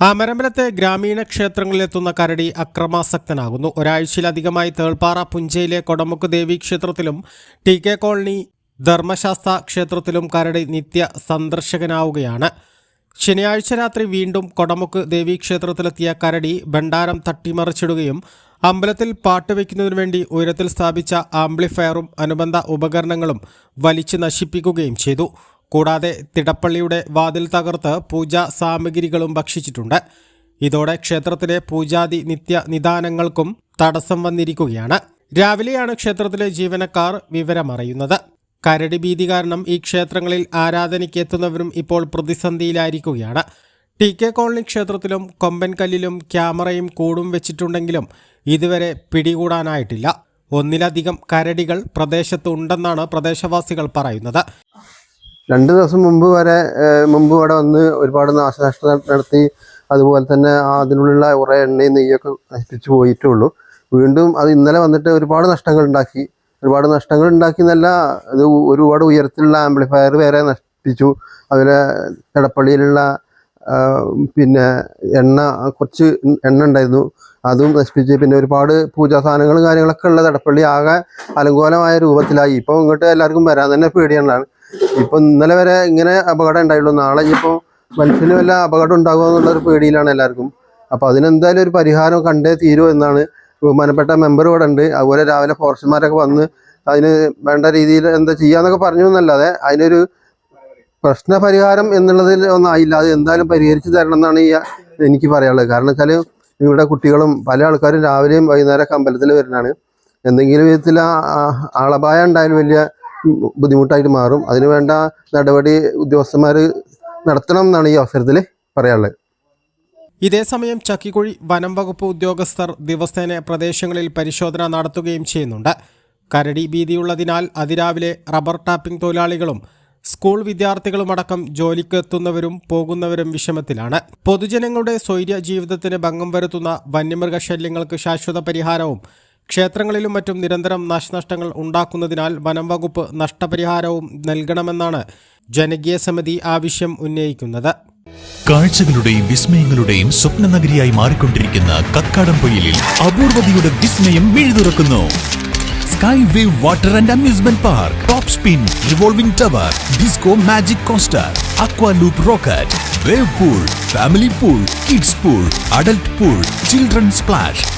അമരമ്പലത്തെ ഗ്രാമീണ ക്ഷേത്രങ്ങളിലെത്തുന്ന കരടി അക്രമാസക്തനാകുന്നു. ഒരാഴ്ചയിലധികമായി തേൾപ്പാറ പുഞ്ചയിലെ കൊടമുക്ക് ദേവി ക്ഷേത്രത്തിലും ടി കെ കോളനി ധർമ്മശാസ്ത്ര ക്ഷേത്രത്തിലും കരടി നിത്യ സന്ദർശകനാവുകയാണ്. ശനിയാഴ്ച രാത്രി വീണ്ടും കൊടമുക്ക് ദേവീക്ഷേത്രത്തിലെത്തിയ കരടി ഭണ്ഡാരം തട്ടിമറിച്ചിടുകയും അമ്പലത്തിൽ പാട്ടുവെക്കുന്നതിനു വേണ്ടി ഉയരത്തിൽ സ്ഥാപിച്ച ആംപ്ലിഫയറും അനുബന്ധ ഉപകരണങ്ങളും വലിച്ചു നശിപ്പിക്കുകയും ചെയ്തു. കൂടാതെ തിടപ്പള്ളിയുടെ വാതിൽ തകർത്ത് പൂജാ സാമഗ്രികളും ഭക്ഷിച്ചിട്ടുണ്ട്. ഇതോടെ ക്ഷേത്രത്തിലെ പൂജാതി നിത്യ നിദാനങ്ങൾക്കും തടസ്സം വന്നിരിക്കുകയാണ്. രാവിലെയാണ് ക്ഷേത്രത്തിലെ ജീവനക്കാർ വിവരമറിയുന്നത്. കരടി ഭീതി കാരണം ഈ ക്ഷേത്രങ്ങളിൽ ആരാധനയ്ക്ക് എത്തുന്നവരും ഇപ്പോൾ പ്രതിസന്ധിയിലായിരിക്കുകയാണ്. ടി കെ കോളനി ക്ഷേത്രത്തിലും കൊമ്പൻകല്ലിലും ക്യാമറയും കൂടും വെച്ചിട്ടുണ്ടെങ്കിലും ഇതുവരെ പിടികൂടാനായിട്ടില്ല. ഒന്നിലധികം കരടികൾ പ്രദേശത്ത് ഉണ്ടെന്നാണ് പ്രദേശവാസികൾ പറയുന്നത്. രണ്ട് ദിവസം മുമ്പ് വരെ മുമ്പ് ഇവിടെ വന്ന് ഒരുപാട് നാശനഷ്ടം നടത്തി അതുപോലെ തന്നെ അതിനുള്ള കുറേ എണ്ണയും നെയ്യൊക്കെ നശിപ്പിച്ചു പോയിട്ടേ ഉള്ളൂ വീണ്ടും അത് ഇന്നലെ വന്നിട്ട് ഒരുപാട് നഷ്ടങ്ങൾ ഉണ്ടാക്കി. ഒരുപാട് നഷ്ടങ്ങൾ ഉണ്ടാക്കി എന്നല്ല ഇത് ഒരുപാട് ഉയരത്തിലുള്ള ആംപ്ലിഫയർ വരെ നശിപ്പിച്ചു. അതുപോലെ തടപ്പള്ളിയിലുള്ള പിന്നെ എണ്ണ കുറച്ച് എണ്ണ ഉണ്ടായിരുന്നു. അതും നശിപ്പിച്ച് പിന്നെ ഒരുപാട് പൂജാ സാധനങ്ങളും കാര്യങ്ങളൊക്കെ ഉള്ള തടപ്പള്ളി ആകെ അലങ്കോലമായ രൂപത്തിലായി. ഇപ്പോൾ ഇങ്ങോട്ട് എല്ലാവർക്കും വരാൻ തന്നെ പേടിയാണ്. ഇപ്പൊ ഇന്നലെ വരെ ഇങ്ങനെ അപകടം ഉണ്ടായുള്ളൂ. നാളെ ഇപ്പോ മനുഷ്യന് വല്ല അപകടം ഉണ്ടാകുമോ എന്നുള്ള ഒരു പേടിയിലാണ് എല്ലാവർക്കും. അപ്പോൾ അതിനെന്തായാലും ഒരു പരിഹാരം കണ്ടേ തീരുമോ എന്നാണ് ബഹുമാനപ്പെട്ട മെമ്പർ ഇവിടെ ഉണ്ട്. അതുപോലെ രാവിലെ ഫോറസ്റ്റർമാരൊക്കെ വന്ന് അതിന് വേണ്ട രീതിയിൽ എന്താ ചെയ്യാന്നൊക്കെ പറഞ്ഞു എന്നല്ലാതെ അതിനൊരു പ്രശ്ന പരിഹാരം എന്നുള്ളതിൽ ഒന്നും ആയില്ല. അത് എന്തായാലും പരിഹരിച്ചു തരണം എന്നാണ് ഈ എനിക്ക് പറയാനുള്ളത്. കാരണം വെച്ചാൽ ഇവിടെ കുട്ടികളും പല ആൾക്കാരും രാവിലെയും വൈകുന്നേരമൊക്കെ അമ്പലത്തിൽ വരുന്നതാണ്. എന്തെങ്കിലും വിധത്തിൽ ആ- ആളപായം ഉണ്ടായാലും വലിയ ബുദ്ധിമുട്ടായിട്ട് മാറും. അതിനുവേണ്ട നടപടി ഉദ്യോഗസ്ഥന്മാർ നടത്തണം എന്നാണ് ഈ അവസരത്തിൽ പറയാനുള്ളത്. ഇതേസമയം ചക്കിക്കുഴി വനം വകുപ്പ് ഉദ്യോഗസ്ഥർ ദിവസേന പ്രദേശങ്ങളിൽ പരിശോധന നടത്തുകയും ചെയ്യുന്നുണ്ട്. കരടി ഭീതിയുള്ളതിനാൽ അതിരാവിലെ റബ്ബർ ടാപ്പിംഗ് തൊഴിലാളികളും സ്കൂൾ വിദ്യാർത്ഥികളുമടക്കം ജോലിക്ക് എത്തുന്നവരും പോകുന്നവരും വിഷമത്തിലാണ്. പൊതുജനങ്ങളുടെ സ്വൈര്യ ജീവിതത്തിന് ഭംഗം വരുത്തുന്ന വന്യമൃഗശല്യങ്ങൾക്ക് ശാശ്വത പരിഹാരവും ക്ഷേത്രങ്ങളിലും മറ്റും നിരന്തരം നാശനഷ്ടങ്ങൾ ഉണ്ടാക്കുന്നതിനാൽ വനം വകുപ്പ് നഷ്ടപരിഹാരവും നൽകണമെന്നാണ് ജനകീയ സമിതി ആവശ്യം ഉന്നയിക്കുന്നത്. കാഴ്ചകളുടെയും വിസ്മയങ്ങളുടെയും സ്വപ്ന നഗരിയായി മാറിക്കൊണ്ടിരിക്കുന്ന കക്കാടംപൊയിലിൽ അപൂർവതയുടെ വിസ്മയം മിഴുതുറക്കുന്നു. Sky wave water and amusement park top spin revolving tower disco magic coaster aqua loop rocket wave pool family pool kids pool adult pool children splash